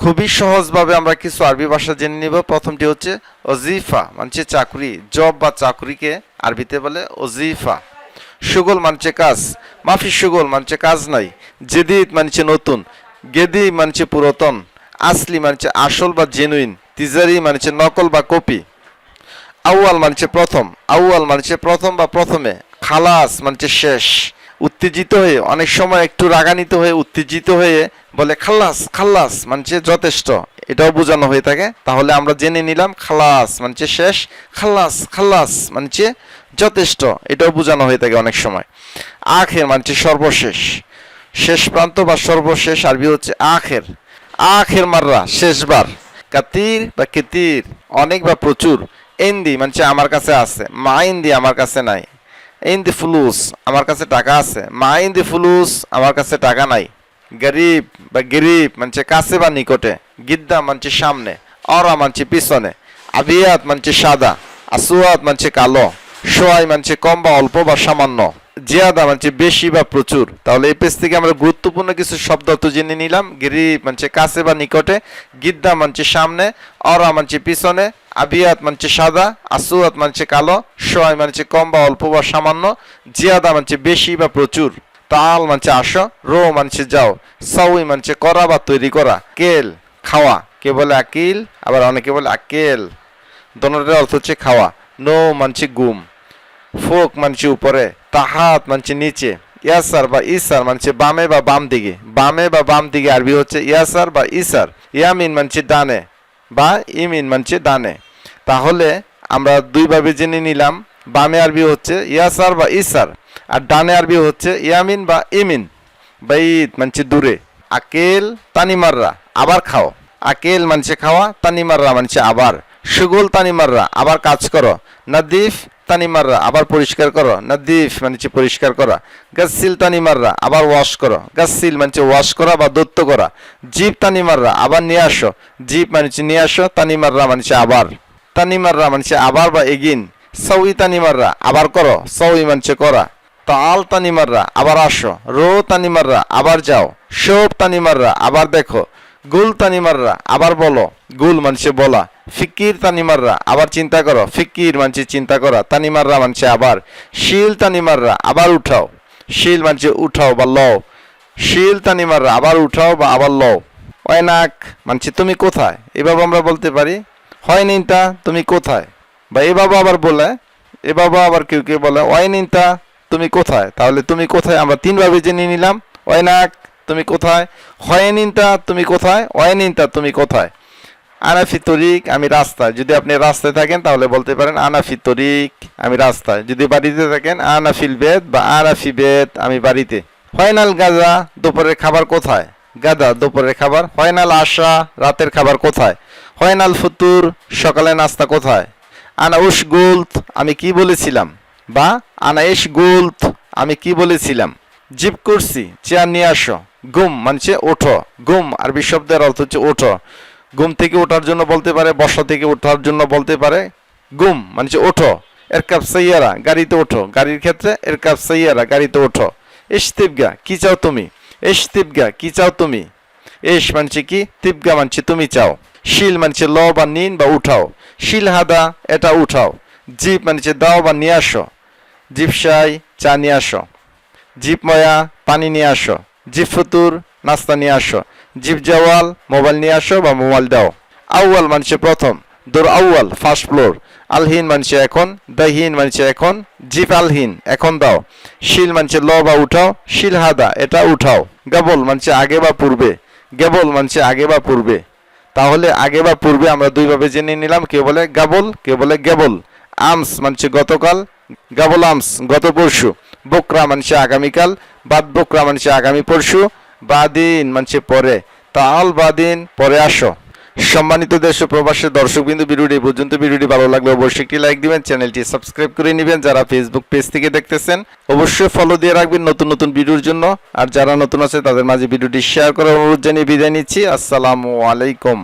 খুবই সহজভাবে আমরা কিছু আরবি ভাষা জেনে নিব প্রথমটি হচ্ছে অজিফা মানছে চাকরি জব বা চাকরিকে আরবিতে বলে অজিফা সুগল মানছে কাজ মাফি সুগল মানছে কাজ নাই জেদিদ মানছে নতুন গেদি মানছে পুরাতন আসলি মানছে আসল বা জেনুইন তিজারি মানছে নকল বা কপি আউয়াল মানছে প্রথম আউয়াল মানছে প্রথম বা প্রথমে খালাস মানছে শেষ উত্তেজিত হয়ে, অনেক সময় একটু রাগান্বিত হয়ে, উত্তেজিত হয়ে বলে, খাল্লাস খাল্লাস মানছে যথেষ্ট। এটাও বোঝানো হয়ে থাকে। তাহলে আমরা জেনে নিলাম খালাস মানছে শেষ। খাল্লাস খাল্লাস মানছে যথেষ্ট। এটাও বোঝানো হয়ে থাকে অনেক সময়। আখের মানছে সর্বশেষ। শেষ প্রান্ত বা সর্বশেষ আরবি হচ্ছে আখের। আখের মাররা, শেষবার। কাতির বা কেতির? অনেক বা প্রচুর। এন্দি মানছে আমার কাছে আছে। মা, এন্দি আমার কাছে নাই। ইন্দি ফুলুস আমার কাছে টাকা আছে। মা ইন্দি ফুলুস আমার কাছে টাকা নাই। গরিব বা গরিব, মানছে কাছে বা নিকটে, গিদ্দা মানছে সামনে, অরা মানছে পিছনে, আবিয়াত মানছে সাদা আসুয়াত মানছে কালো, সোয়াই মানছে কম বা অল্প বা সামান্য, জিয়াদা মানছে বেশি বা প্রচুর। তাহলে এই পেজ থেকে আমরা গুরুত্বপূর্ণ কিছু শব্দ তো জেনে নিলাম। গিরিব মানছে কাছে বা নিকটে, গিদ্দা মানছে সামনে, অরা মানছে পিছনে আবিয়াত মানছে সাদা আসুয়াত মানছে কালো সোয়াই মানছে কম বা অল্প বা সামান্য, জিয়াদা মানছে বেশি বা প্রচুর। তাল মানছে আসো, রো মানছে যাও, সাউই মানছে করা বা তৈরি করা, কেল, খাওয়া। কে বলে আকিল, আবার অনেকে বলে আকেল। দোনোটার অর্থ হচ্ছে খাওয়া। নো মানছে গুম। ফোক মানছে উপরে, তাহাত মানছে নিচে, ইয়াসার বা ইসার মানছে বামে বা বাম দিকে। বামে বা বাম দিকে আরবি হচ্ছে ইয়াসার বা ইসার। ইয়ামিন মানছে ডানে। বা ইমিন মানছে ডানে তাহলে আমরা দুইভাবে জেনে নিলাম, বামে আরবি হচ্ছে ইয়াসার বা ইসার, আর ডানে আরবি হচ্ছে ইয়ামিন বা ইমিন। বাইত মানছে দূরে। আকেল তানিমাররা, আবার খাও। আকেল মানছে খাওয়া, তানিমাররা মানছে আবার। সুগল তানিমাররা আবার কাজ করো। নাদিফ তানিমাররা আবার পরিষ্কার করো। নাদিফ মানছে পরিষ্কার করা। গাসিল তানিমাররা আবার ওয়াশ করো। গাসিল মানছে ওয়াশ করা বা দত্ত করা। জিপ তানিমাররা আবার নিয়ে আসো। জিপ মানছে নিয়ে আসো তানিমাররা মানছে আবার। তানিমাররা মানছে আবার বা এগিন। সউই তানিমাররা আবার করো। সউই মানছে করা। তাল তানিমাররা আবার আসো। রো তানিমাররা আবার যাও। সব তানিমাররা আবার দেখো। গুল তানিমাররা আবার বলো। গুল মানছে বলা। ফিকির তানিমাররা, আবার চিন্তা করো, ফিকির মানছে চিন্তা করা, তানিমাররা মানছে আবার, শিল তানিমাররা আবার উঠাও, শিল মানছে উঠাও বা লও, শিল তানিমাররা আবার উঠাও বা আবার লও। ওয়নাক মানছে তুমি কোথায়? এভাবে আমরা বলতে পারি, হয় নিনটা তুমি কোথায়? বা এভাবে আবার বলে, এভাবে আবার কেউ কেউ বলে ওয়াই নিনটা তুমি কোথায়? তাহলে তুমি কোথায়? আমরা তিনভাবে জেনে নিলাম ওয়নাক তুমি কোথায়? হয় নিনটা তুমি কোথায়? ওয়াই নিনটা তুমি কোথায়? আনাফি তরিক, আমি রাস্তায় যদি আপনি রাস্তায় থাকেন, তাহলে বলতে পারেন আনাফি তরিক, আমি রাস্তায় যদি বাড়িতে থাকেন, আনাফিল বেদ বা আনাফি বেদ, আমি বাড়িতে। ফয়নাল গাজা, দুপুরের খাবার কোথায়? গাদা দুপুরের খাবার। ফয়নাল আশা, রাতের খাবার কোথায়? ফয়নাল ফুতুর সকালে নাস্তা কোথায়? আনা উস গুলত, আমি কি বলেছিলাম? বা আনা এস গুলত, আমি কি বলেছিলাম? জিপ করছি চেয়ার নিয়ে আসো। গুম মানে ওঠো। গুম, আরবি শব্দের অর্থ হচ্ছে ওঠো। ঘুম থেকে ওঠার জন্য বলতে পারে বসা থেকে ওঠার জন্য বলতে পারে গুম মানে ওঠো এর কাপ সাইয়ারা, গাড়িতে ওঠো, গাড়ির ক্ষেত্রে এর কাপ সাইয়ারা, গাড়িতে ওঠো। এস তিবগা, কি চাও তুমি? এস তিবগা, কি চাও তুমি? এস মানছে কি? তিবগা মানছে তুমি চাও। শিল মানছে ল বা নিন বা উঠাও। শিল হাদা, এটা উঠাও। জিপ মানছে দাও বা নিয়ে আসো। জিপসাই চা নিয়ে আসো। জিপ ময়া, পানি নিয়ে আসো। জিপ ফুতুর, নাস্তা নিয়ে আসো। জিপ জওয়াল, মোবাইল নিয়ে আসো বা মোবাইল দাও। আউয়াল মানছে প্রথম, দোর আউয়াল ফার্স্ট ফ্লোর আলহীন মানছে এখন, দাহিন মানছে এখন, জিপ আলহীন, এখন দাও। শিল মানছে ল বা উঠাও, শিল হাদা, এটা উঠাও। গাবল মানছে আগে বা পূর্বে, গেবল মানছে আগে বা পূর্বে। তাহলে আগে বা পূর্বে আমরা দুইভাবে জেনে নিলাম কেউ বলে গাবল কেউ বলে গেবল। আমস মানছে গতকাল, গাবল আমস, গত পরশু। বকরা মানছে আগামীকাল, বাদ বকরা মানছে আগামী পরশু, বাদিন মানছে পরে। তাল বাদিন, পরে আসো। সম্মানিত দেশ প্রবাসের দর্শক বিন্দু ভিডিওটি পর্যন্ত। ভিডিওটি ভালো লাগলে অবশ্যই একটি লাইক দিবেন, চ্যানেলটি সাবস্ক্রাইব করে নেবেন। যারা ফেসবুক পেজ থেকে দেখতেছেন, অবশ্যই ফলো দিয়ে রাখবেন নতুন নতুন ভিডিওর জন্য। আর যারা নতুন আছে, তাদের মাঝে ভিডিওটি শেয়ার করার অনুরোধ জানিয়ে বিদায় নিচ্ছি। আসসালামু আলাইকুম।